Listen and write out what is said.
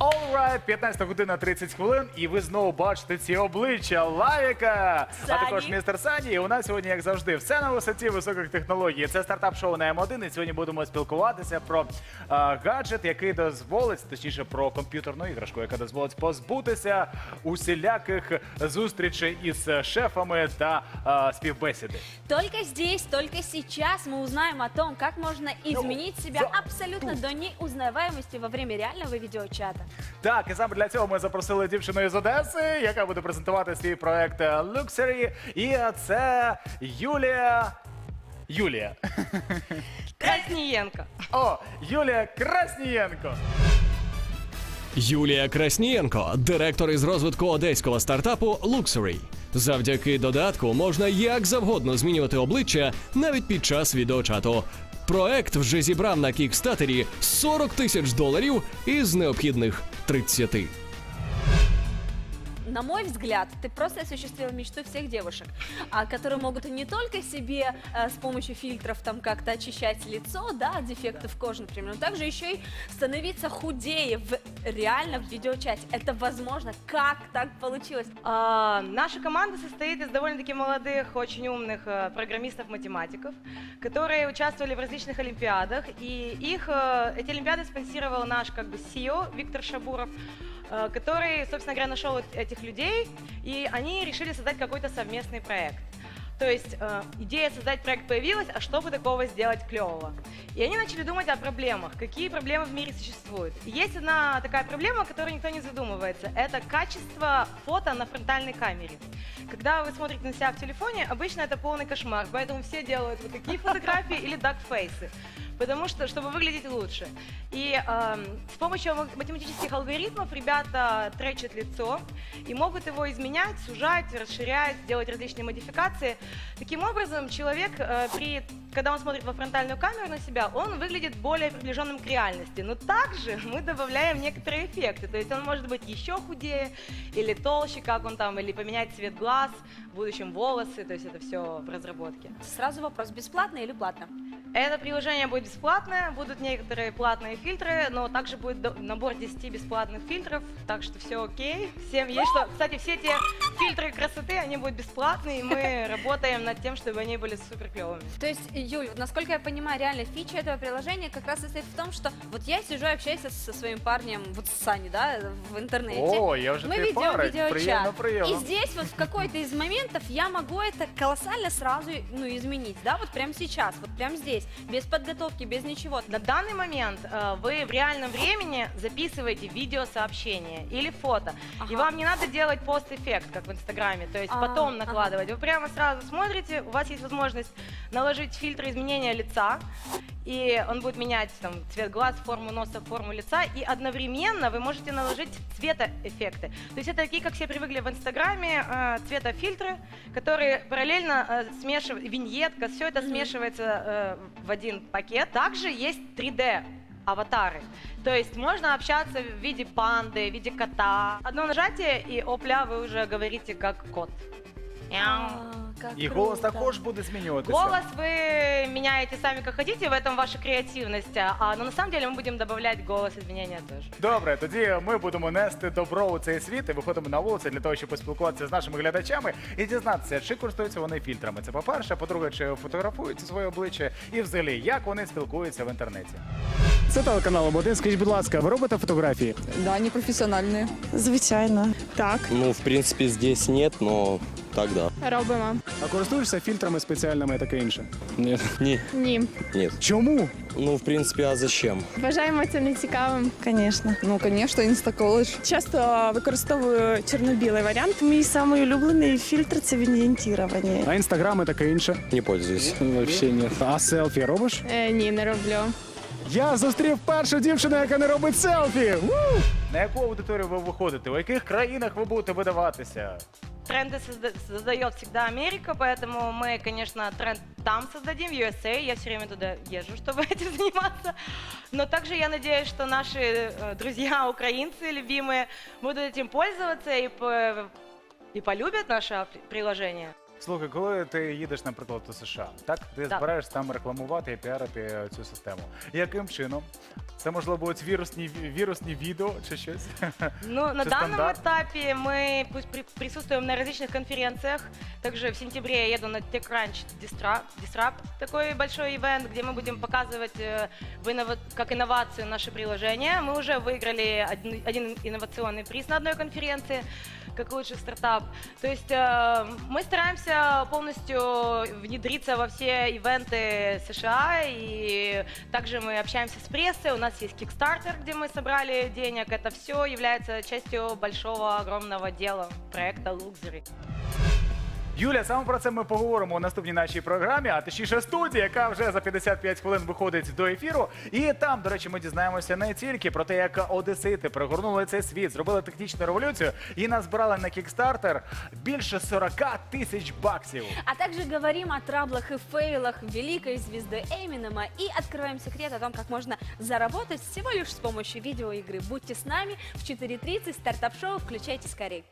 Oh right, 15 година 30 хвилин, і ви знову бачите ці обличчя Лавіка, а також містер Сані. І у нас сьогодні, як завжди, все на висоті високих технологій. Це стартап-шоу на М1. І сьогодні будемо спілкуватися про а, гаджет, який дозволить, точніше, про комп'ютерну іграшку, яка дозволить позбутися усіляких зустрічей із шефами та а, співбесіди. Только здесь, только сейчас мы узнаем о том, как можно изменить себя за- абсолютно до неузнаваемости во время реального видеочата. Так, і саме для цього ми запросили дівчину із Одеси, яка буде презентувати свій проект е, Luxury. І це Юлія. Юлія. Краснієнко. О, Юлія Краснієнко. Юлія Краснієнко, директор із розвитку одеського стартапу Luxury. Завдяки додатку можна як завгодно змінювати обличчя навіть під час відеочату. Проект вже зібрав на кікстатері 40 тисяч доларів із необхідних 30. На мой взгляд, ты просто осуществила мечту всех девушек, а, которые могут не только себе э, с помощью фильтров там как-то очищать лицо, да, от дефектов кожи, например, но также еще и становиться худее в реально в видеочате. Это возможно. Как так получилось? А, наша команда состоит из довольно-таки молодых, очень умных э, программистов-математиков, которые участвовали в различных олимпиадах, и их, э, эти олимпиады спонсировал наш как бы CEO Виктор Шабуров, который, собственно говоря, нашел вот этих людей, и они решили создать какой-то совместный проект. То есть э, идея создать проект появилась, а что бы такого сделать клевого? И они начали думать о проблемах, какие проблемы в мире существуют. Есть одна такая проблема, о которой никто не задумывается. Это качество фото на фронтальной камере. Когда вы смотрите на себя в телефоне, обычно это полный кошмар, поэтому все делают вот такие фотографии или дакфейсы. Потому что, чтобы выглядеть лучше. И эм, с помощью ма- математических алгоритмов ребята тречат лицо и могут его изменять, сужать, расширять, делать различные модификации. Таким образом, человек, э, при, когда он смотрит во фронтальную камеру на себя, он выглядит более приближенным к реальности. Но также мы добавляем некоторые эффекты. То есть он может быть еще худее или толще, как он там, или поменять цвет глаз, в будущем волосы. То есть это все в разработке. Сразу вопрос, бесплатно или платно? Это приложение будет бесплатное, будут некоторые платные фильтры, но также будет до- набор 10 бесплатных фильтров, так что все окей. Всем есть что. Кстати, все те фильтры красоты, они будут бесплатные, и мы работаем над тем, чтобы они были супер клевыми. То есть, Юль, вот насколько я понимаю, реально фича этого приложения как раз состоит в том, что вот я сижу и общаюсь со своим парнем, вот с Саней, да, в интернете. О, я вже Мы твій ведем парень. видеочат. Приємно, И приємно. здесь вот в какой-то из моментов я могу это колоссально сразу ну, изменить, да, вот прямо сейчас, вот прямо здесь, без подготовки, без ничего. На данный момент э, вы в реальном времени записываете видеосообщение или фото. И Ага. вам не надо делать пост-эффект, как в Инстаграме, то есть А, потом ага. накладывать. Вы прямо сразу смотрите, у вас есть возможность наложить фильтр изменения лица, и он будет менять там, цвет глаз, форму носа, форму лица, и одновременно вы можете наложить цветоэффекты. То есть это такие, как все привыкли в Инстаграме, э, цветофильтры, которые параллельно э, смешивают, виньетка, все это смешивается э, в один пакет. Также есть 3D аватары. То есть можно общаться в виде панды, в виде кота. Одно нажатие, и опля, вы уже говорите как кот. Мяу. А, как І голос круто. також буде змінюватися. Голос вы меняете сами как хотите, в этом ваша креативность. А, но на самом деле мы будем добавлять голос изменения тоже. Добре, тоді ми будемо нести добро у цей світ і виходимо на вулицю для того, щоб поспілкуватися з нашими глядачами і дізнатися, чи користуються вони фільтрами. Це по-перше, по-друге, чи фотографують своє обличчя, і взагалі, як вони спілкуються в інтернеті. Це телеканал М1. Скажіть, будь ласка, ви робите фотографії? Да, они профессиональные. Звичайно. Так. Ну, в принципе, здесь нет, но так да. Робимо. А користуєшся фільтрами спеціальними і таке інше? Нет. Не, Ні. нет. Чому? Ну, в принципе, а зачем? Вважаємо це нецікавим. Конечно. Ну, конечно, инстаколледж. Часто використовую чорно-білий варіант. Мій самий улюблений фільтр це вінєнтірування. А інстаграм і таке інше? Не пользуюсь. Взагалі ні. А селфі робиш? Е, ні, не роблю. Я зустрів першу дівчину, яка не робить селфі. Ву! На яку аудиторію ви виходите? У яких країнах ви будете видаватися? Тренды созда- создает всегда Америка, поэтому мы, конечно, тренд там создадим, в USA. Я все время туда езжу, чтобы этим заниматься. Но также я надеюсь, что наши э, друзья, украинцы любимые, будут этим пользоваться и, по- и полюбят наше при- приложение. Слухай, коли ти їдеш, наприклад, до США, так ти Так. збираєшся там рекламувати і піарити цю систему. Яким чином Це можливо будуть вірусні вірусні відео чи щось. Ну, на Всё данном стандарт. этапе мы пусть при- присутствуем на различных конференциях. Также в сентябре я еду на TechCrunch Disrupt, Disrupt такой большой ивент, где мы будем показывать э, в иннова- как инновацию наши приложения. Мы уже выиграли один, один инновационный приз на одной конференции как лучший стартап. То есть э, мы стараемся полностью внедриться во все ивенты США, и также мы общаемся с прессой. У нас есть Kickstarter, где мы собрали денег. Это все является частью большого, огромного дела проекта Luxury. Юля, саме про це ми поговоримо у наступній нашій програмі, а точніше студії, яка вже за 55 хвилин виходить до ефіру. І там, до речі, ми дізнаємося не тільки про те, як одесити пригорнули цей світ, зробили технічну революцію і назбирали на кікстартер більше 40 тисяч баксів. А также говорим о траблах и фейлах великой звезды Эминема и открываем секрет о том, как можно заработать всего лишь с помощью видеоигры. Будьте с нами в 4.30 стартап-шоу. Включайте скорее.